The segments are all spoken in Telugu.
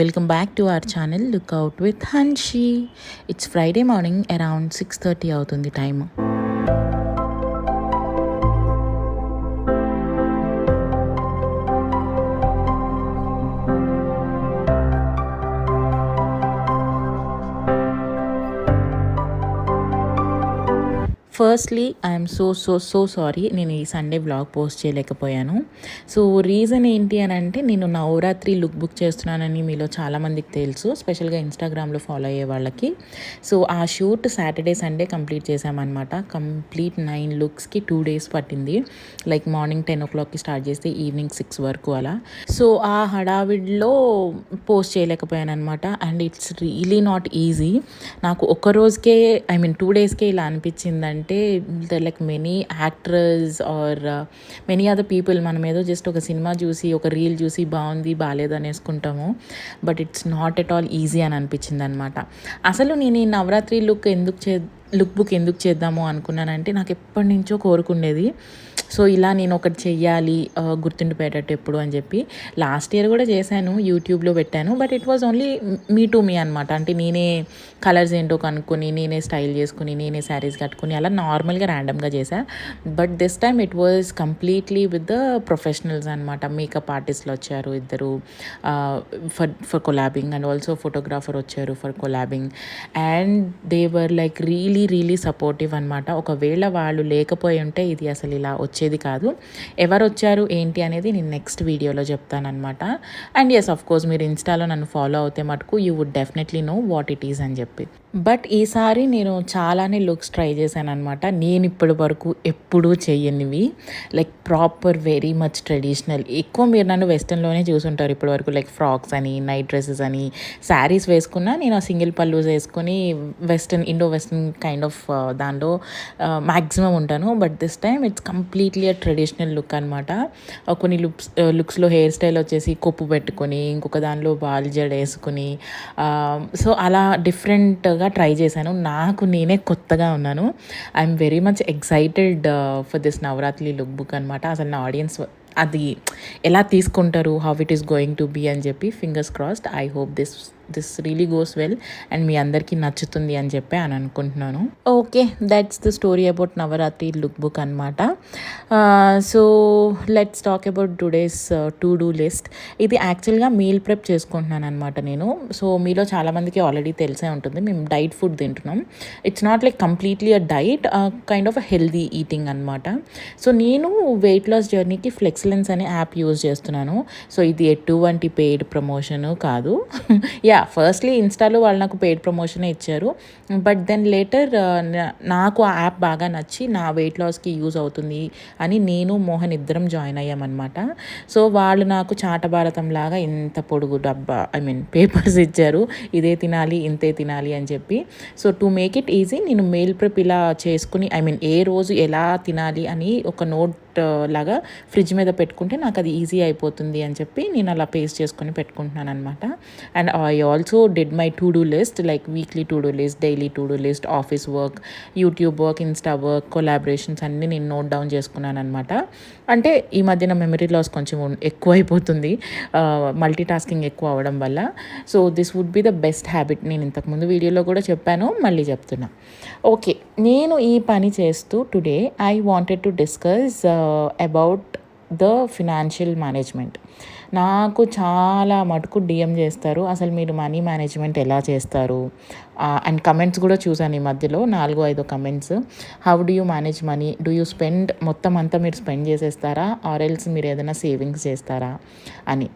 Welcome back to our channel look out with Hanshi it's Friday morning around six thirty అవుతుంది time firstly I'm so so so sorry నేను ఈ సండే బ్లాగ్ పోస్ట్ చేయలేకపోయాను. సో రీజన్ ఏంటి అని అంటే నేను నవరాత్రి లుక్ బుక్ చేస్తున్నానని మీలో చాలామందికి తెలుసు స్పెషల్గా ఇన్స్టాగ్రామ్లో ఫాలో అయ్యే వాళ్ళకి. సో ఆ షూట్ సాటర్డే సండే కంప్లీట్ చేశామన్నమాట. కంప్లీట్ నైన్ లుక్స్కి టూ డేస్ పట్టింది. లైక్ మార్నింగ్ టెన్ ఓ క్లాక్కి స్టార్ట్ చేస్తే ఈవినింగ్ సిక్స్ వరకు అలా. సో ఆ హడావిడిలో పోస్ట్ చేయలేకపోయాను అనమాట and it's really not easy నాకు ఒక రోజుకే ఐ మీన్ టూ డేస్కే ఇలా అనిపించిందంటే like many actors are uh, many other people మనం ఏదో జస్ట్ ఒక సినిమా చూసి ఒక రీల్ చూసి బాగుంది బాగాలేదు అనేసుకుంటాము. But it's not at all easy అని అనిపించింది అనమాట అసలు నేను ఈ నవరాత్రి లుక్ ఎందుకు చే లుక్ బుక్ ఎందుకు చేద్దాము అనుకున్నానంటే నాకు ఎప్పటి నుంచో కోరుకుండేది సో ఇలా నేను ఒకటి చెయ్యాలి గుర్తుండిపోయేటట్టు ఎప్పుడు అని చెప్పి. లాస్ట్ ఇయర్ కూడా చేశాను యూట్యూబ్లో పెట్టాను. But it was only me to me అనమాట అంటే నేనే కలర్స్ ఏంటో కనుక్కొని నేనే స్టైల్ చేసుకుని నేనే శారీస్ కట్టుకుని అలా నార్మల్గా ర్యాండమ్గా చేశా. But this time it was completely with the professionals అనమాట మేకప్ ఆర్టిస్ట్లు వచ్చారు ఇద్దరు. For for collabing and also photographer వచ్చారు for collabing. And they were like really really supportive అనమాట ఒకవేళ వాళ్ళు లేకపోయి ఉంటే ఇది అసలు ఇలా వచ్చేది కాదు. ఎవరు వచ్చారు ఏంటి అనేది నేను నెక్స్ట్ వీడియోలో చెప్తానమాట అండ్ ఎస్ ఆఫ్ కోర్స్ మీరు ఇన్స్టాలో నన్ను ఫాలో అవుతే మటుకు you would definitely know what it is అని చెప్పి. బట్ ఈసారి నేను చాలానే లుక్స్ ట్రై చేశాను అనమాట నేను ఇప్పటి వరకు ఎప్పుడూ చేయనివి like proper very much traditional. ఎక్కువ మీరు నన్ను వెస్టర్న్లోనే చూసుంటారు ఇప్పటి వరకు. లైక్ ఫ్రాక్స్ అని నైట్ డ్రెస్సెస్ అని శారీస్ వేసుకున్నా నేను ఆ సింగిల్ పల్లూస్ వేసుకొని western Indo western kind of దానిలో మ్యాక్సిమం ఉంటాను. But this time it's completely uh traditional look అనమాట కొన్ని లుక్స్ uh, లుక్స్లో హెయిర్ స్టైల్ వచ్చేసి కొప్పు పెట్టుకొని ఇంకొక దానిలో బాల్ జడ వేసుకుని సో uh, అలా డిఫరెంట్ కొత్తగా ట్రై చేశాను. నాకు నేనే కొత్తగా ఉన్నాను. I'm very much excited for this Navratri look book అనమాట అసలు నా ఆడియన్స్ అది ఎలా తీసుకుంటారు how it is going to be అని చెప్పి fingers crossed I hope this this really goes well and మీ అందరికీ నచ్చుతుంది అని చెప్పి అని అనుకుంటున్నాను. Okay that's the story about Navratri look book అనమాట so let's talk about today's to do list ఇది యాక్చువల్గా మీల్ ప్రెప్ చేసుకుంటున్నాను అనమాట నేను. సో మీలో చాలామందికి ఆల్రెడీ తెలిసే ఉంటుంది. మేము డైట్ ఫుడ్ తింటున్నాం. It's not like completely uh diet kind of uh healthy eating అనమాట సో నేను వెయిట్ లాస్ జర్నీకి ఫ్లెక్సిలెన్స్ అనే యాప్ యూజ్ చేస్తున్నాను. సో ఇది ఎటువంటి పెయిడ్ ప్రమోషన్ కాదు. యా ఫస్ట్లీ ఇన్స్టాలో వాళ్ళు నాకు పెయిడ్ ప్రమోషన్ ఇచ్చారు. బట్ దెన్ లేటర్ నాకు ఆ యాప్ బాగా నచ్చి నా వెయిట్ లాస్కి యూజ్ అవుతుంది అని నేను మోహన్ ఇద్దరం జాయిన్ అయ్యామన్నమాట. సో వాళ్ళు నాకు చాట భారతం లాగా ఇంత పొడుగు డబ్బా ఐ మీన్ పేపర్స్ ఇచ్చారు. ఇదే తినాలి ఇంతే తినాలి అని చెప్పి. So to make it easy నేను మెయిల్ ప్రిప్ ఇలా చేసుకుని ఐ మీన్ ఏ రోజు ఎలా తినాలి అని ఒక నోట్ లాగా ఫ్రిడ్జ్ మీద పెట్టుకుంటే నాకు అది ఈజీ అయిపోతుంది అని చెప్పి నేను అలా పేస్ట్ చేసుకొని పెట్టుకుంటున్నాను అనమాట and I also did my to do list like weekly to do list daily to do list office work YouTube work Insta work collaborations అన్నీ నేను నోట్ డౌన్ చేసుకున్నాను అనమాట అంటే ఈ మధ్యన మెమరీ లాస్ కొంచెం ఎక్కువ అయిపోతుంది మల్టీ టాస్కింగ్ ఎక్కువ అవ్వడం వల్ల. So this would be the best habit నేను ఇంతకుముందు వీడియోలో కూడా చెప్పాను మళ్ళీ చెప్తున్నా. ఓకే నేను ఈ పని చేస్తూ today I wanted to discuss about the financial management నాకు చాలా మటుకు డిఎం చేస్తారు. అసలు మీరు మనీ మేనేజ్మెంట్ ఎలా చేస్తారు? అండ్ కమెంట్స్ కూడా చూసాను ఈ మధ్యలో నాలుగు ఐదు comments how do you manage money do you spend మొత్తం అంతా మీరు స్పెండ్ చేసేస్తారా? ఆర్ ఎల్స్ మీరు ఏదైనా సేవింగ్స్ చేస్తారా? అని.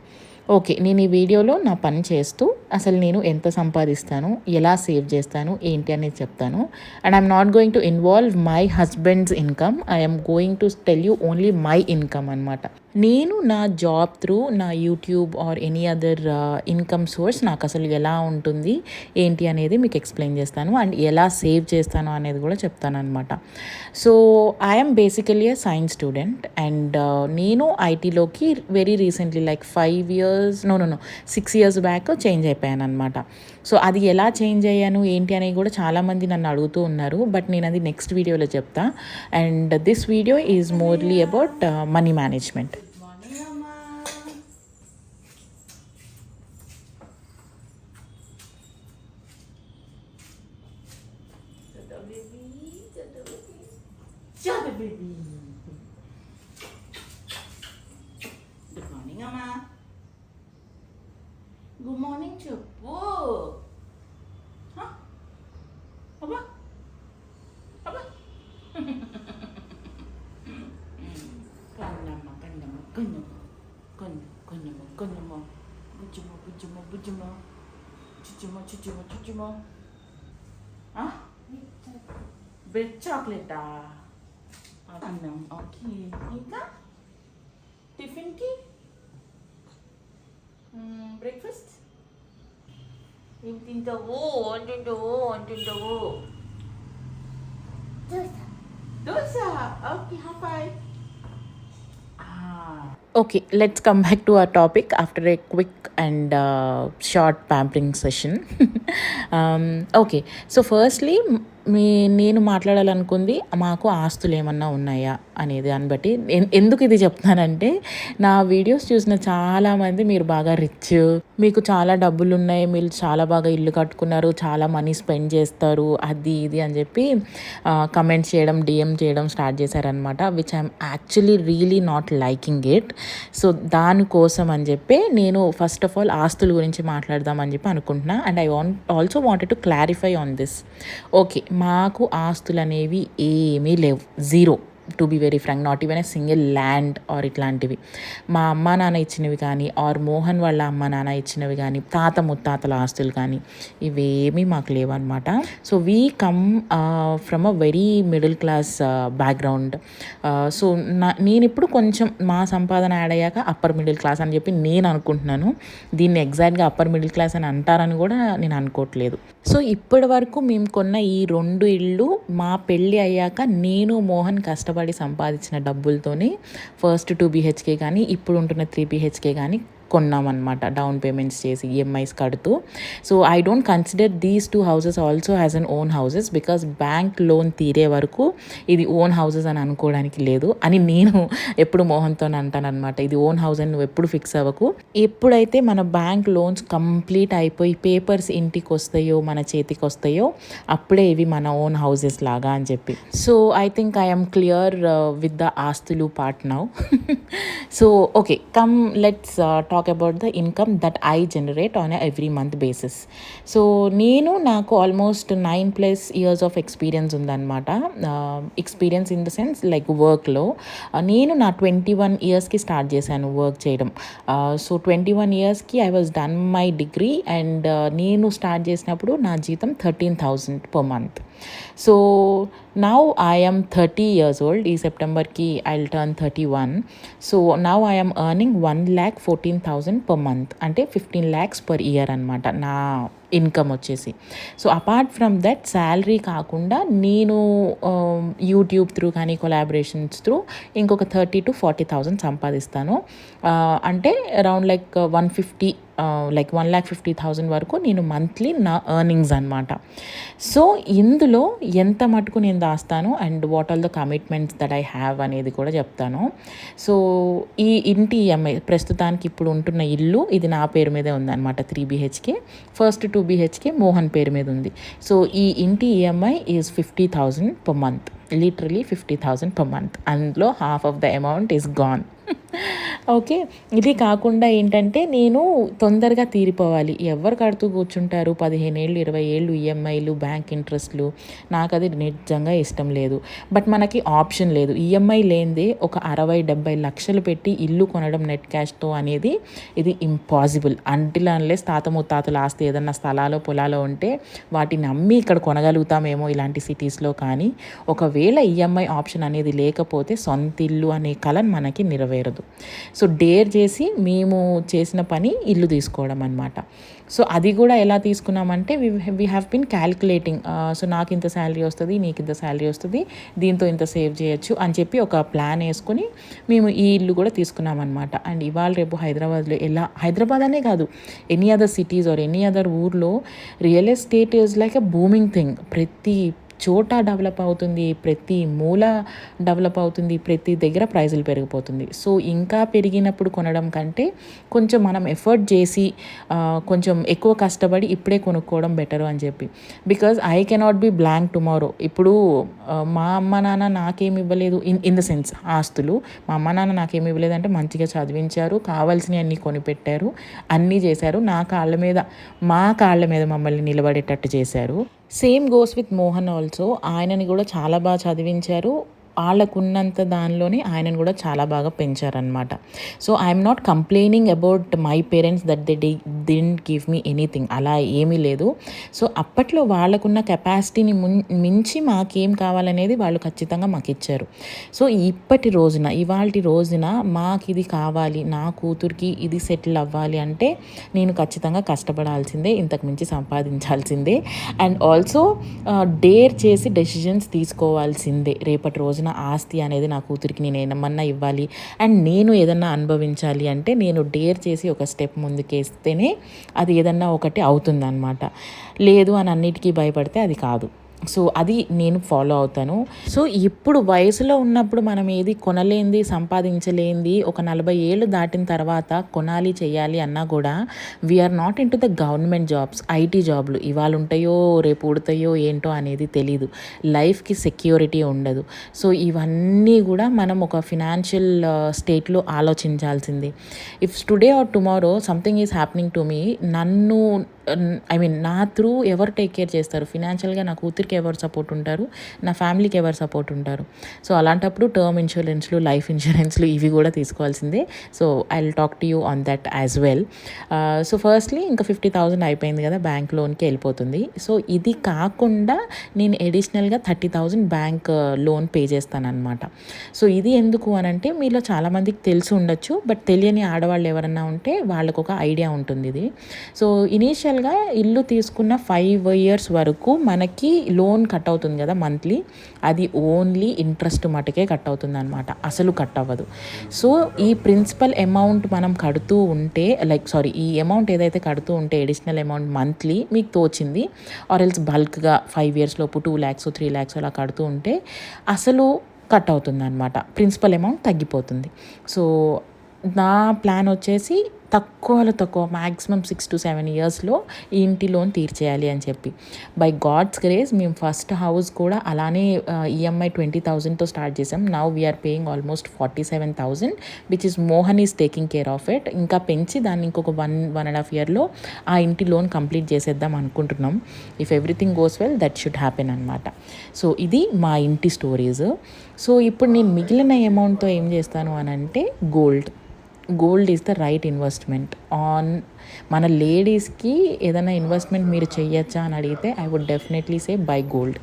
ఓకే నేను ఈ వీడియోలో నా పని చేస్తూ అసలు నేను ఎంత సంపాదిస్తాను? ఎలా సేవ్ చేస్తాను? ఏంటి అనేది చెప్తాను. And I'm not going to involve my husband's income I'm going to tell you only my income అనమాట నేను నా జాబ్ త్రూ నా YouTube or any other income source నాకు అసలు ఎలా ఉంటుంది ఏంటి అనేది మీకు ఎక్స్ప్లెయిన్ చేస్తాను. అండ్ ఎలా సేవ్ చేస్తాను అనేది కూడా చెప్తాను అనమాట so I'm basically a science student and నేను ఐటీలోకి very recently like five years no no no six years back change అయిపోయాను అనమాట సో అది ఎలా చేంజ్ అయ్యాను ఏంటి అనేది కూడా చాలామంది నన్ను అడుగుతూ ఉన్నారు బట్ నేను అది నెక్స్ట్ వీడియోలో చెప్తా. And this video is morely about money management Kannamma Kannamma కన్ను కన్నమ్మ కన్నమ్మ బుజ్జమ్మ బుజ్జమ్మ బుజ్జమ్మ చుచ్చుమ్మ చుచ్చుమ్మ చుచ్చుమ్మ బ్రెడ్ చాక్లెటా అన్నం ఓకే ఇంకా టిఫిన్కి బ్రేక్ఫాస్ట్ ఏం తింటావు అంటుంటావు అంటుంటావు dosa okay hi Okay, let's come back to our topic after a quick and uh, short pampering session. um, okay, so firstly, మీ నేను మాట్లాడాలనుకుంది మాకు ఆస్తులు ఏమన్నా ఉన్నాయా అనేది దాన్ని బట్టి ఎన్- ఎందుకు ఇది చెప్తున్నానంటే నా వీడియోస్ చూసిన చాలామంది మీరు బాగా రిచ్ మీకు చాలా డబ్బులు ఉన్నాయి మీరు చాలా బాగా ఇల్లు కట్టుకున్నారు చాలా మనీ స్పెండ్ చేస్తారు అది ఇది అని చెప్పి కమెంట్స్ చేయడం డిఎం చేయడం స్టార్ట్ చేశారనమాట which I'm actually really not liking it so దానికోసం అని చెప్పి నేను ఫస్ట్ ఆఫ్ ఆల్ ఆస్తుల గురించి మాట్లాడదామని చెప్పి అనుకుంటున్నా and I want also wanted to clarify on this okay మాకు ఆస్తులు అనేవి ఏమీ లేవు. Zero to be very frank not even a single land or ఇట్లాంటివి. మా అమ్మ నాన్న ఇచ్చినవి కానీ ఆర్ మోహన్ వాళ్ళ అమ్మ నాన్న ఇచ్చినవి కానీ తాత ముత్తాతల ఆస్తులు కానీ ఇవేమీ మాకు లేవన్నమాట. So we come from a very middle class background so నా నేను ఇప్పుడు కొంచెం మా సంపాదన యాడ్ అయ్యాక అప్పర్ మిడిల్ క్లాస్ అని చెప్పి నేను అనుకుంటున్నాను. దీన్ని ఎగ్జాక్ట్గా అప్పర్ మిడిల్ క్లాస్ అని అంటారని కూడా నేను అనుకోవట్లేదు. సో ఇప్పటి వరకు మేము కొన్న ఈ రెండు ఇళ్ళు మా పెళ్ళి అయ్యాక నేను మోహన్ కష్టపడి సంపాదించిన డబ్బులతోనే ఫస్ట్ టూ బీహెచ్కే కానీ ఇప్పుడు ఉంటున్న త్రీ బీహెచ్కే కానీ కొన్నామన్నమాట డౌన్ పేమెంట్స్ చేసి ఈఎంఐస్ కడుతూ. So I don't consider these two houses also has an own houses because bank loan తీరే వరకు ఇది ఓన్ హౌసెస్ అని అనుకోవడానికి లేదు. అని నేను ఎప్పుడు మోహన్తో అంటానన్నమాట ఇది ఓన్ హౌస్ అని నువ్వు ఎప్పుడు ఫిక్స్ అవ్వకు. ఎప్పుడైతే మన బ్యాంక్ లోన్స్ కంప్లీట్ అయిపోయి పేపర్స్ ఇంటికి వస్తాయో మన చేతికి వస్తాయో అప్పుడే ఇవి మన ఓన్ హౌసెస్ లాగా అని చెప్పి. So I think I'm clear with the ఆస్తులు part now so okay come let's talk about the income that I generate on every month basis so నేను నాకు almost nine plus years of experience ఉందన్నమాట. Experience in the sense like వర్క్లో నేను నా ట్వంటీ వన్ ఇయర్స్కి స్టార్ట్ చేశాను వర్క్ చేయడం. సో ట్వంటీ వన్ ఇయర్స్కి I was done my degree and నేను స్టార్ట్ చేసినప్పుడు నా జీతం thirteen thousand per month so now I'm thirty years old ఈ సెప్టెంబర్కి I turn thirty one so now I'm earning one lakh fourteen thousand per month అంటే ఫిఫ్టీన్ ల్యాక్స్ పర్ ఇయర్ అనమాట నా ఇన్కమ్ వచ్చేసి. So apart from that salary కాకుండా నేను యూట్యూబ్ త్రూ కానీ కొలాబరేషన్స్ త్రూ ఇంకొక థర్టీ టు ఫార్టీ థౌజండ్ సంపాదిస్తాను. అంటే around like one fifty like one lakh fifty thousand వరకు నేను మంత్లీ నా ఎర్నింగ్స్ అనమాట సో ఇందులో ఎంత మటుకు నేను దాస్తాను and what all the commitments that I have అనేది కూడా చెప్తాను. సో ఈ ఇంటి ఈఎంఐ ప్రస్తుతానికి ఇప్పుడు ఉంటున్న ఇల్లు ఇది నా పేరు మీదే ఉందన్నమాట three BHK first two BHK Mohan పేరు మీద ఉంది. సో ఈ ఇంటి EMI is fifty thousand per month literally fifty thousand per month అందులో half of the amount is gone okay. ఇది కాకుండా ఏంటంటే నేను తొందరగా తీరిపోవాలి. ఎవరు కడుతూ కూర్చుంటారు. పదిహేను ఏళ్ళు ఇరవై ఏళ్ళు ఈఎంఐలు బ్యాంక్ ఇంట్రెస్ట్లు. నాకు అది నిజంగా ఇష్టం లేదు. బట్ మనకి ఆప్షన్ లేదు. ఈఎంఐ లేనిదే ఒక అరవై డెబ్బై లక్షలు పెట్టి ఇల్లు కొనడం నెట్ క్యాష్తో అనేది ఇది ఇంపాసిబుల్. అంటిల్ అన్లెస్ తాత ముత్తాతల ఆస్తి ఏదన్నా స్థలాలో పొలాలో ఉంటే వాటిని అమ్మి ఇక్కడ కొనగలుగుతామేమో ఇలాంటి సిటీస్లో కానీ. ఒకవేళ ఈఎంఐ ఆప్షన్ అనేది లేకపోతే సొంత ఇల్లు అనే కళ మనకి నెరవేరు నెరవేరదు సో డేర్ చేసి మేము చేసిన పని ఇల్లు తీసుకోవడం అనమాట సో అది కూడా ఎలా తీసుకున్నామంటే we we have been calculating so నాకు ఇంత శాలరీ వస్తుంది నీకు ఇంత శాలరీ వస్తుంది దీంతో ఇంత సేవ్ చేయొచ్చు అని చెప్పి ఒక ప్లాన్ వేసుకొని మేము ఈ ఇల్లు కూడా తీసుకున్నాం అనమాట అండ్ ఇవాళ రేపు హైదరాబాద్లో ఎలా హైదరాబాద్ అనే కాదు any other cities or any other ఊర్లో real estate is like a booming thing. ప్రతి చోట డెవలప్ అవుతుంది ప్రతి మూల డెవలప్ అవుతుంది ప్రతి దగ్గర ప్రైజులు పెరిగిపోతుంది. సో ఇంకా పెరిగినప్పుడు కొనడం కంటే కొంచెం మనం ఎఫర్ట్ చేసి కొంచెం ఎక్కువ కష్టపడి ఇప్పుడే కొనుక్కోవడం బెటర్ అని చెప్పి. Because I cannot be blank tomorrow. ఇప్పుడు మా అమ్మ నాన్న నాకేమి ఇవ్వలేదు ఇన్ ఇన్ ద సెన్స్ ఆస్తులు. మా అమ్మ నాన్న నాకేమి ఇవ్వలేదు అంటే మంచిగా చదివించారు కావాల్సినవి అన్నీ కొనిపెట్టారు అన్నీ చేశారు. నా కాళ్ళ మీద మా కాళ్ళ మీద మమ్మల్ని నిలబడేటట్టు చేశారు. Same goes with Mohan also ఆయనని కూడా చాలా బాగా చదివించారు. వాళ్ళకున్నంత దానిలోనే ఆయనను కూడా చాలా బాగా పెంచారనమాట so I'm not complaining about my parents that they didn't give me anything అలా ఏమీ లేదు. సో అప్పట్లో వాళ్ళకున్న కెపాసిటీని మించి మాకేం కావాలనేది వాళ్ళు ఖచ్చితంగా మాకు ఇచ్చారు సో ఇప్పటి రోజున ఇవాళ రోజున మాకు ఇది కావాలి నా కూతురికి ఇది సెటిల్ అవ్వాలి అంటే నేను ఖచ్చితంగా కష్టపడాల్సిందే ఇంతకు మించి సంపాదించాల్సిందే. అండ్ ఆల్సో డేర్ చేసి డెసిషన్స్ తీసుకోవాల్సిందే రేపటి రోజున సంపాదించిన ఆస్తి అనేది నా కూతురికి నేను ఏమన్నా ఇవ్వాలి? అండ్ నేను ఏదన్నా అనుభవించాలి అంటే నేను డేర్ చేసి ఒక స్టెప్ ముందుకేస్తేనే అది ఏదన్నా ఒకటి అవుతుందన్నమాట. లేదు అని అన్నిటికీ భయపడితే అది కాదు. సో అది నేను ఫాలో అవుతాను. సో ఇప్పుడు వయసులో ఉన్నప్పుడు మనం ఏది కొనలేంది సంపాదించలేంది ఒక నలభై ఏళ్ళు దాటిన తర్వాత కొనాలి చేయాలి అన్నా కూడా we're not into the government jobs IT జాబ్లు ఇవాళ ఉంటాయో రేపు ఉడతాయో ఏంటో అనేది తెలీదు. లైఫ్కి సెక్యూరిటీ ఉండదు. సో ఇవన్నీ కూడా మనం ఒక ఫినాన్షియల్ స్టేట్లో ఆలోచించాల్సింది. If today or tomorrow something is happening to me నన్ను ఐ మీన్ నా త్రూ ఎవరు టేక్ కేర్ చేస్తారు? ఫినాన్షియల్గా నా కూతురికి ఎవరు సపోర్ట్ ఉంటారు? నా ఫ్యామిలీకి ఎవరు సపోర్ట్ ఉంటారు? సో అలాంటప్పుడు టర్మ్ ఇన్సూరెన్స్లు లైఫ్ ఇన్సూరెన్స్లు ఇవి కూడా తీసుకోవాల్సిందే. So I will talk to you on that as well so firstly ఇంకా ఫిఫ్టీ థౌజండ్ అయిపోయింది కదా బ్యాంక్ లోన్కి వెళ్ళిపోతుంది. సో ఇది కాకుండా నేను ఎడిషనల్గా thirty thousand bank loan pay చేస్తాను అనమాట సో ఇది ఎందుకు అని అంటే మీలో చాలామందికి తెలిసి ఉండొచ్చు బట్ తెలియని ఆడవాళ్ళు ఎవరన్నా ఉంటే వాళ్ళకు ఒక ఐడియా ఉంటుంది ఇది. సో ఇనీషియల్ ఇనీషియల్గా ఇల్లు తీసుకున్న ఫైవ్ ఇయర్స్ వరకు మనకి లోన్ కట్ అవుతుంది కదా మంత్లీ అది ఓన్లీ ఇంట్రెస్ట్ మటుకే కట్ అవుతుంది అనమాట అసలు కట్ అవ్వదు. సో ఈ ప్రిన్సిపల్ అమౌంట్ మనం కడుతూ ఉంటే లైక్ సారీ ఈ అమౌంట్ ఏదైతే కడుతూ ఉంటే ఎడిషనల్ అమౌంట్ మంత్లీ మీకు తోచింది ఆర్ ఎల్స్ బల్క్గా ఫైవ్ ఇయర్స్ లోపు టూ ల్యాక్స్ త్రీ ల్యాక్స్ అలా కడుతూ ఉంటే అసలు కట్ అవుతుంది అనమాట ప్రిన్సిపల్ అమౌంట్ తగ్గిపోతుంది. సో నా ప్లాన్ వచ్చేసి తక్కువలో తక్కువ మ్యాక్సిమం సిక్స్ టు సెవెన్ ఇయర్స్లో ఈ ఇంటి లోన్ తీర్చేయాలి అని చెప్పి. బై గాడ్స్ గ్రేస్ మేము ఫస్ట్ హౌస్ కూడా అలానే ఈఎంఐ ట్వంటీ థౌజండ్తో స్టార్ట్ చేసాం. Now we're paying almost forty seven thousand which is Mohan is taking care of it ఇంకా పెంచి దాన్ని ఇంకొక వన్ వన్ అండ్ హాఫ్ ఇయర్లో ఆ ఇంటి లోన్ కంప్లీట్ చేసేద్దాం అనుకుంటున్నాం. If everything goes well that should happen అనమాట సో ఇది మా ఇంటి స్టోరీస్ సో ఇప్పుడు నేను మిగిలిన అమౌంట్తో ఏం చేస్తాను అని అంటే gold gold is the right investment. On మన లేడీస్కి ఏదైనా ఇన్వెస్ట్మెంట్ మీరు చేయొచ్చా అని అడిగితే I would definitely say buy gold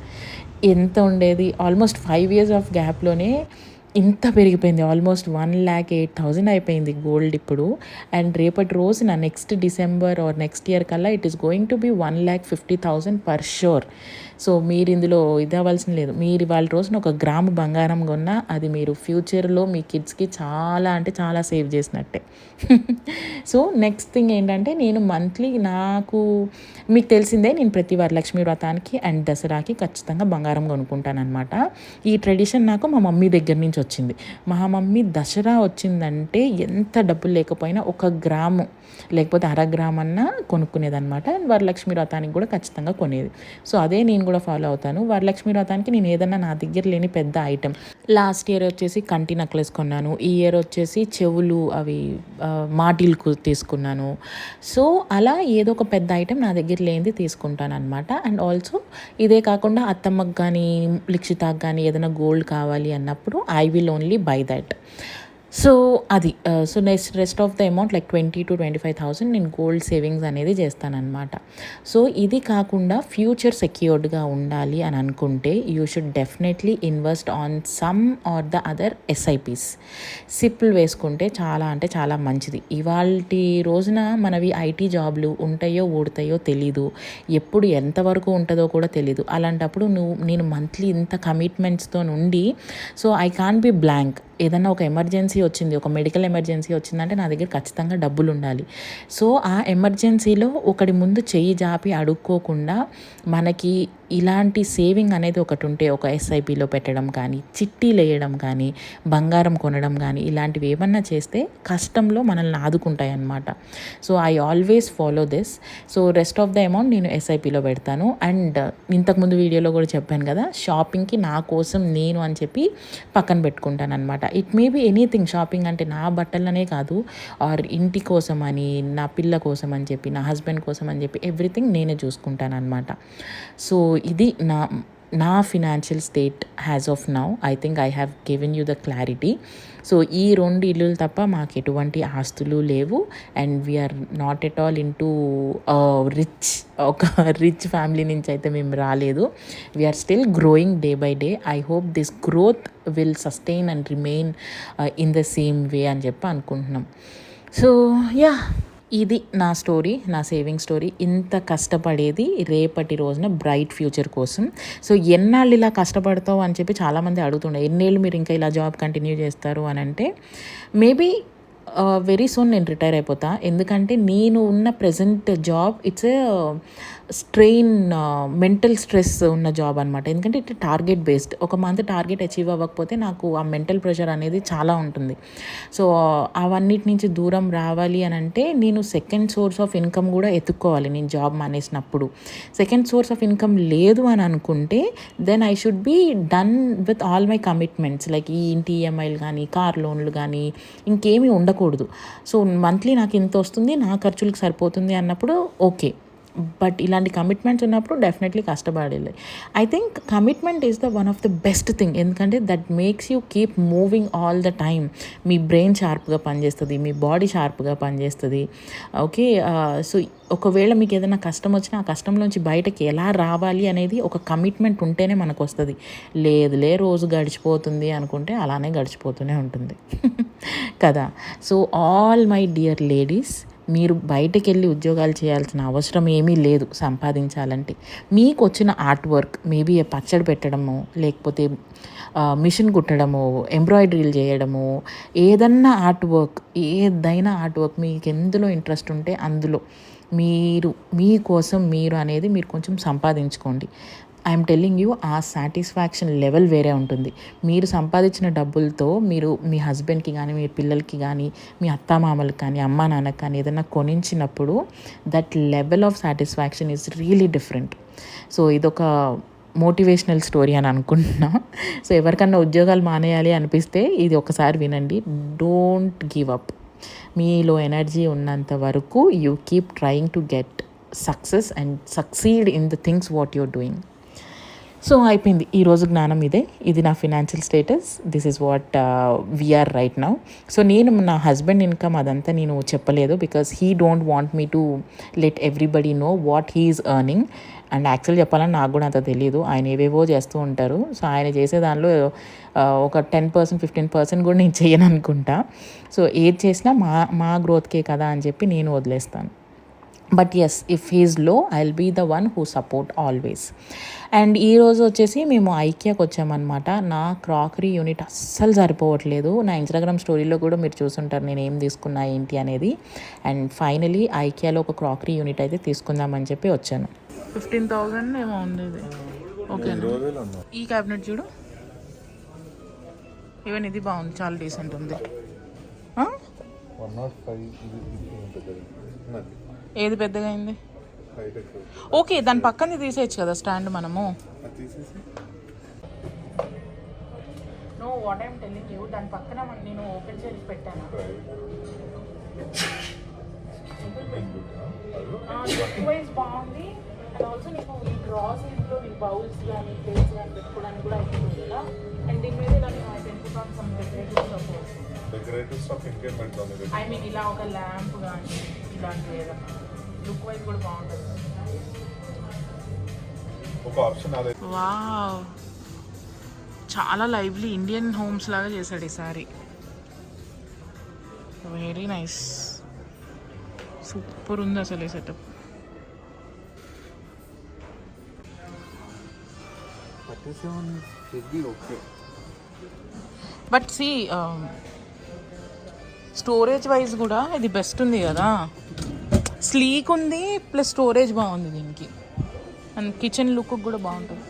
ఎంత ఉండేది? ఆల్మోస్ట్ ఫైవ్ ఇయర్స్ ఆఫ్ గ్యాప్లోనే ఇంత పెరిగిపోయింది. Almost one lakh eight thousand అయిపోయింది గోల్డ్ ఇప్పుడు. అండ్ రేపటి రోజు నా next December or next year కల్లా it is going to be one lakh fifty thousand per sure so మీరు ఇందులో ఇది అవ్వాల్సిన లేదు. మీరు ఇవాళ రోజున ఒక గ్రాము బంగారం కొన్నా అది మీరు ఫ్యూచర్లో మీ కిడ్స్కి చాలా అంటే చాలా సేవ్ చేసినట్టే. సో నెక్స్ట్ థింగ్ ఏంటంటే నేను మంత్లీ నాకు మీకు తెలిసిందే నేను ప్రతి వరలక్ష్మి వ్రతానికి అండ్ దసరాకి ఖచ్చితంగా బంగారం కొనుక్కుంటానమాట ఈ ట్రెడిషన్ నాకు మా మమ్మీ దగ్గర నుంచి వచ్చింది. మా మమ్మీ దసరా వచ్చిందంటే ఎంత డబ్బులు లేకపోయినా ఒక గ్రాము లేకపోతే అర గ్రామ్ అన్నా కొనుక్కునేదనమాట అండ్ వరలక్ష్మి వ్రతానికి కూడా ఖచ్చితంగా కొనేది. సో అదే నేను కూడా ఫాలో అవుతాను. వరలక్ష్మి వ్రతానికి నేను ఏదన్నా నా దగ్గర లేని పెద్ద ఐటెం. లాస్ట్ ఇయర్ వచ్చేసి కంటి నక్లెస్ కొన్నాను. ఈ ఇయర్ వచ్చేసి చెవులు అవి మాటిల్కు తీసుకున్నాను. సో అలా ఏదో ఒక పెద్ద ఐటెం నా దగ్గర లేనిది తీసుకుంటాను అనమాట అండ్ ఆల్సో ఇదే కాకుండా అత్తమ్మకు కానీ లిక్షితాకు కానీ ఏదైనా గోల్డ్ కావాలి అన్నప్పుడు I will only buy that. So అది so next rest of the amount like twenty to twenty five thousand నేను గోల్డ్ సేవింగ్స్ అనేది చేస్తానన్నమాట. సో ఇది కాకుండా ఫ్యూచర్ సెక్యూర్డ్గా ఉండాలి అని అనుకుంటే you should definitely invest on some or the other SIPs సిప్లు వేసుకుంటే చాలా అంటే చాలా మంచిది. ఇవాళ రోజున మనవి ఐటీ జాబ్లు ఉంటాయో ఊడతాయో తెలీదు. ఎప్పుడు ఎంతవరకు ఉంటుందో కూడా తెలీదు. అలాంటప్పుడు నువ్వు నేను మంత్లీ ఇంత కమిట్మెంట్స్తో నుండి so I can be blank ఏదన్నా ఒక ఎమర్జెన్సీ వచ్చింది. ఒక మెడికల్ ఎమర్జెన్సీ వచ్చిందంటే నా దగ్గర ఖచ్చితంగా డబ్బులు ఉండాలి. సో ఆ ఎమర్జెన్సీలో ఒకటి ముందు చెయ్యి జాపి అడుక్కోకుండా మనకి ఇలాంటి సేవింగ్ అనేది ఒకటి ఉంటే ఒక ఎస్ఐపిలో పెట్టడం కానీ చిట్టీలు వేయడం కానీ బంగారం కొనడం కానీ ఇలాంటివి ఏమన్నా చేస్తే కష్టంలో మనల్ని ఆదుకుంటాయి అన్నమాట so I always follow this so rest of the amount నేను ఎస్ఐపిలో పెడతాను. అండ్ ఇంతకుముందు వీడియోలో కూడా చెప్పాను కదా షాపింగ్కి నా కోసం నేను అని చెప్పి పక్కన పెట్టుకుంటాను అనమాట it may be anything shopping అంటే నా బట్టలనే కాదు ఆర్ ఇంటి కోసం అని నా పిల్ల కోసం అని చెప్పి నా హస్బెండ్ కోసం అని చెప్పి ఎవ్రీథింగ్ నేనే చూసుకుంటాను అనమాట సో ఇది నా నా financial state has of now I think I have given you the clarity so ఈ రెండు ఇల్లులు తప్ప మాకు ఎటువంటి ఆస్తులు లేవు and we're not at all in rich ఒక రిచ్ ఫ్యామిలీ నుంచి అయితే మేము రాలేదు. We're still growing day by day I hope this growth will sustain and remain in the same way అని చెప్పి అనుకుంటున్నాం. సో యా ఇది నా స్టోరీ నా సేవింగ్ స్టోరీ. ఇంత కష్టపడేది రేపటి రోజున బ్రైట్ ఫ్యూచర్ కోసం. సో ఎన్నాళ్ళు ఇలా కష్టపడతావు అని చెప్పి చాలామంది అడుగుతుండే. ఎన్నేళ్ళు మీరు ఇంకా ఇలా జాబ్ కంటిన్యూ చేస్తారు అని అంటే మేబీ వెరీ సూన్ నేను రిటైర్ అయిపోతా. ఎందుకంటే నేను ఉన్న present job it's strain mental stress ఉన్న జాబ్ అనమాట ఎందుకంటే ఇట్ టార్గెట్ బేస్డ్ ఒక మంత్ టార్గెట్ అచీవ్ అవ్వకపోతే నాకు ఆ మెంటల్ ప్రెషర్ అనేది చాలా ఉంటుంది. సో అవన్నిటి నుంచి దూరం రావాలి అని అంటే నేను సెకండ్ సోర్స్ ఆఫ్ ఇన్కమ్ కూడా ఎత్తుక్కోవాలి నేను జాబ్ మానేసినప్పుడు. సెకండ్ సోర్స్ ఆఫ్ ఇన్కమ్ లేదు అని అనుకుంటే then I should be done with all my commitments like ఈ ఇంటి ఈఎంఐలు కానీ కార్ లోన్లు కానీ ఇంకేమీ ఉండకూడదు. సో మంత్లీ నాకు ఇంత వస్తుంది నా ఖర్చులకు సరిపోతుంది అన్నప్పుడు ఓకే బట్ ఇలాంటి కమిట్మెంట్స్ ఉన్నప్పుడు డెఫినెట్లీ కష్టపడాలి. I think commitment is the one of the best thing ఎందుకంటే that makes you keep moving all the time me brain షార్ప్గా పనిచేస్తుంది మీ బాడీ షార్ప్గా పనిచేస్తుంది. ఓకే సో uh, ఒకవేళ మీకు ఏదైనా కష్టం వచ్చినా ఆ కష్టంలోంచి బయటకి ఎలా రావాలి అనేది ఒక కమిట్మెంట్ ఉంటేనే మనకు వస్తుంది లేదులే రోజు గడిచిపోతుంది అనుకుంటే అలానే గడిచిపోతూనే ఉంటుంది. కదా? So all my dear ladies మీరు బయటకు వెళ్ళి ఉద్యోగాలు చేయాల్సిన అవసరం ఏమీ లేదు సంపాదించాలంటే. మీకు వచ్చిన ఆర్ట్ వర్క్ మేబీ పచ్చడి పెట్టడము లేకపోతే మిషన్ కుట్టడము ఎంబ్రాయిడరీలు చేయడము ఏదన్నా ఆర్ట్ వర్క్ ఏదైనా ఆర్ట్ వర్క్ మీకు ఎందులో ఇంట్రెస్ట్ ఉంటే అందులో మీరు మీకోసం మీరు అనేది మీరు కొంచెం సంపాదించుకోండి. ఐఎమ్ టెల్లింగ్ యూ ఆ సాటిస్ఫాక్షన్ లెవెల్ వేరే ఉంటుంది. మీరు సంపాదించిన డబ్బులతో మీరు మీ హస్బెండ్కి కానీ మీ పిల్లలకి కానీ మీ అత్తామామలకి కానీ అమ్మా నాన్నకి కానీ ఏదైనా కొనించినప్పుడు that level of satisfaction is really different so ఇదొక మోటివేషనల్ స్టోరీ అని అనుకుంటున్నా. సో ఎవరికన్నా ఉద్యోగాలు మానేయాలి అనిపిస్తే ఇది ఒకసారి వినండి. డోంట్ గివ్ అప్ మీలో ఎనర్జీ ఉన్నంత వరకు you keep trying to get success and succeed in the things what you're doing so అయిపోయింది. ఈరోజు జ్ఞానం ఇదే. ఇది నా financial status this is what we're right now so నేను నా హస్బెండ్ ఇన్కమ్ అదంతా నేను చెప్పలేదు because he don't want me to let everybody know what he is earning and actual చెప్పాలని నాకు కూడా అంత తెలియదు ఆయన ఏవేవో చేస్తూ ఉంటారు. సో ఆయన చేసే దానిలో uh, ఒక టెన్ పర్సెంట్ ఫిఫ్టీన్ పర్సెంట్ కూడా నేను చేయను అనుకుంటా. సో ఏది చేసినా మా మా గ్రోత్కే కదా అని చెప్పి నేను వదిలేస్తాను. But yes if హీస్లో I will be the one who support always and ఈరోజు వచ్చేసి మేము ఐకియాకి వచ్చామన్నమాట. నా క్రాకరీ యూనిట్ అస్సలు సరిపోవట్లేదు. నా ఇన్స్టాగ్రామ్ స్టోరీలో కూడా మీరు చూసుంటారు నేను ఏం తీసుకున్నా ఏంటి అనేది. అండ్ ఫైనలీ ఐకియాలో ఒక క్రాకరీ యూనిట్ అయితే తీసుకుందామని చెప్పి వచ్చాను. ఫిఫ్టీన్ థౌజండ్ ఏమో ఉంది ఇది. ఓకే ఈ క్యాబినెట్ చూడు. ఈవెన్ ఇది బాగుంది చాలా డీసెంట్ ఉంది. ఏది పెద్దగా అయింది? ఓకే దాని పక్కనే తీసేయచ్చు కదా స్టాండ్ మనము. Know what I'm telling you దాని పక్కన మన- నేను ఓపెన్ చేసి పెట్టాను. వైజ్ బాగుంది. అండ్ ఆల్సో నీకు ఈ డ్రాస్ ఇంట్లో నీ బౌల్స్ కానీ ప్లేట్స్ కానీ పెట్టుకోవడానికి కూడా అవుతుంది కదా. అండ్ దీని మీద ఇలా నేను డెకరేటివ్ స్టఫ్ ఐ మీన్ ఇలా ఒక ల్యాంప్ కానీ ఇలాంటివి ఏదైనా లుక్ వైజ్ కూడా బాగుంటుంది. ఒక ఆప్షన్ అదే వావ్. చాలా లైవ్లీ ఇండియన్ హోమ్స్ లాగా చేశాడు ఈసారి వెరీ నైస్ సూపర్ ఉంది అసలు ఈ setup but see storage wise కూడా ఇది బెస్ట్ ఉంది కదా. స్లీక్ ఉంది ప్లస్ స్టోరేజ్ బాగుంది దీనికి. అండ్ కిచెన్ లుక్ కూడా బాగుంటుంది.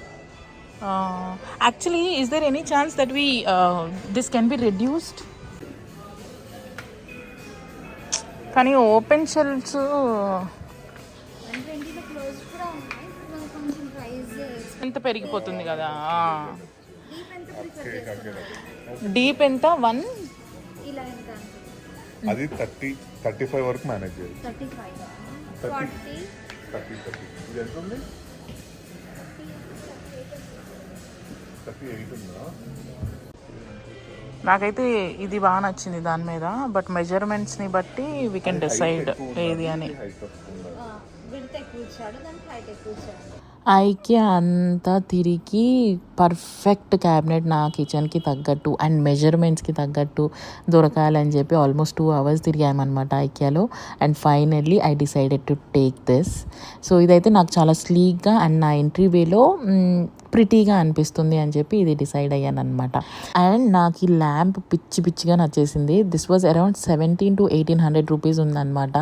Actually is there any chance that we this can be reduced కానీ ఓపెన్ కొంచెం ప్రైస్ ఎంత పెరిగిపోతుంది కదా డీప్ ఎంత డీప్ వన్ ఇలా ఎంత? అది థర్టీ థర్టీ ఫైవ్ వరకు మేనేజ్ చేయాలి. Thirty five. థర్టీ థర్టీ ఇది ఎంత ఉంది? థర్టీ ఎయిట్ ఉందా? నాకైతే ఇది బాగా నచ్చింది దాని మీద బట్ మెజర్మెంట్స్ని బట్టి వీ కెన్ డిసైడ్ ఏది అని. ఐకే అంతా తిరిగి పర్ఫెక్ట్ క్యాబినెట్ నా కిచెన్కి తగ్గట్టు అండ్ మెజర్మెంట్స్కి తగ్గట్టు దొరకాలని చెప్పి ఆల్మోస్ట్ టూ అవర్స్ తిరిగామన్నమాట ఐకియాలో. And finally I decided to take this. So ఇదైతే నాకు చాలా స్లీక్గా అండ్ నా ఎంట్రీ వేలో ప్రిటీగా అనిపిస్తుంది అని చెప్పి ఇది డిసైడ్ అయ్యాను అనమాట అండ్ నాకు ఈ ల్యాంప్ పిచ్చి పిచ్చిగా నచ్చేసింది. This was around seventeen to eighteen hundred rupees ఉందన్నమాట.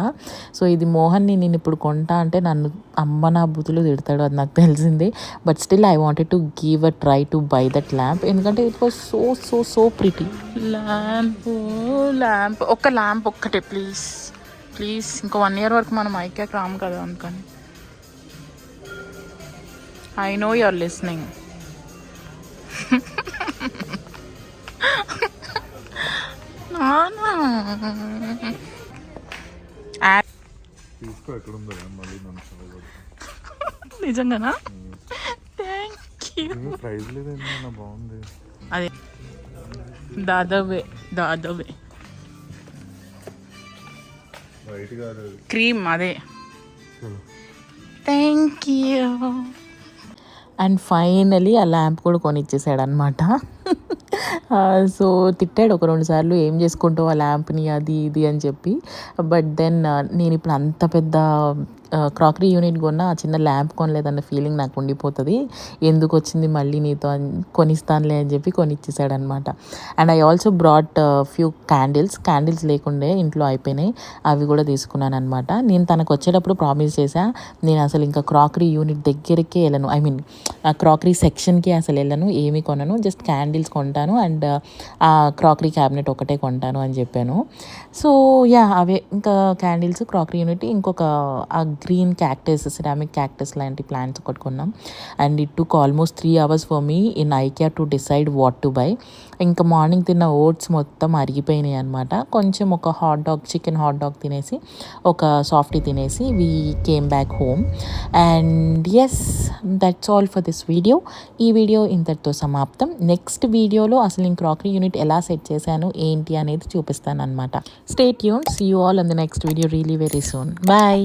సో ఇది మోహన్ని నేను ఇప్పుడు కొంటా అంటే నన్ను అమ్మ నా బుతులు తిడతాడు అది నాకు తెలిసింది. But still I wanted to give a try to buy that lamp ఎందుకంటే it was so so so pretty lamp lamp ఒక్క ల్యాంప్ ఒక్కటే ప్లీజ్ ప్లీజ్ ఇంకో వన్ ఇయర్ వరకు మనం ఐక్యాకి రాము కదా అందుకని. I know you are listening నిజంగానా? థ్యాంక్ యూ ప్రైజ్ లేదన్నా బాగుంది అదే. దాదావే దాదావే. క్రీమ్ అదే. థ్యాంక్ యూ అండ్ ఫైనలీ ఆ ల్యాంప్ కూడా కొనిచ్చేసాడు అనమాట సో ah, తిట్టాడు ఒక రెండు సార్లు ఏం చేసుకుంటావు ఆ ల్యాంప్ని అది ఇది అని చెప్పి. బట్ దెన్ ah, నేను ఇప్పుడు అంత పెద్ద క్రాకరీ యూనిట్ కొన్నా ఆ చిన్న ల్యాంప్ కొనలేదన్న ఫీలింగ్ నాకు ఉండిపోతుంది. ఎందుకు వచ్చింది మళ్ళీ నీతో కొనిస్తానులే అని చెప్పి కొనిచ్చేసాడు అనమాట and I also brought few candles. Candles లేకుండే ఇంట్లో అయిపోయినాయి. అవి కూడా తీసుకున్నాను అనమాట నేను తనకు వచ్చేటప్పుడు ప్రామిస్ చేశా నేను అసలు ఇంకా క్రాకరీ యూనిట్ దగ్గరికే వెళ్ళను. ఐ మీన్ ఆ క్రాకరీ సెక్షన్కి అసలు వెళ్ళను ఏమి కొనను జస్ట్ క్యాండిల్స్ కొంటాను అండ్ ఆ క్రాకరీ క్యాబినెట్ ఒకటే కొంటాను అని చెప్పాను. సో యా అవే. ఇంకా క్యాండిల్స్ క్రాకరీ యూనిట్ ఇంకొక ఆ గ్రీన్ క్యాక్టస్ సిరామిక్ క్యాక్టస్ లాంటి ప్లాంట్స్ ఒకటి కొన్నాం. And it took almost three hours for me in IKEA to decide what to buy ఇంకా మార్నింగ్ తిన్న ఓట్స్ మొత్తం అరిగిపోయినాయి అనమాట కొంచెం ఒక hot dog chicken hot dog తినేసి ఒక సాఫ్టీ తినేసి we came back home and yes that's all for this video ఈ వీడియో ఇంతటితో సమాప్తం. నెక్స్ట్ వీడియోలో అసలు నేను క్రాకరీ యూనిట్ ఎలా సెట్ చేశాను ఏంటి అనేది చూపిస్తాను అనమాట stay Yoon see you all on the next video really very soon bye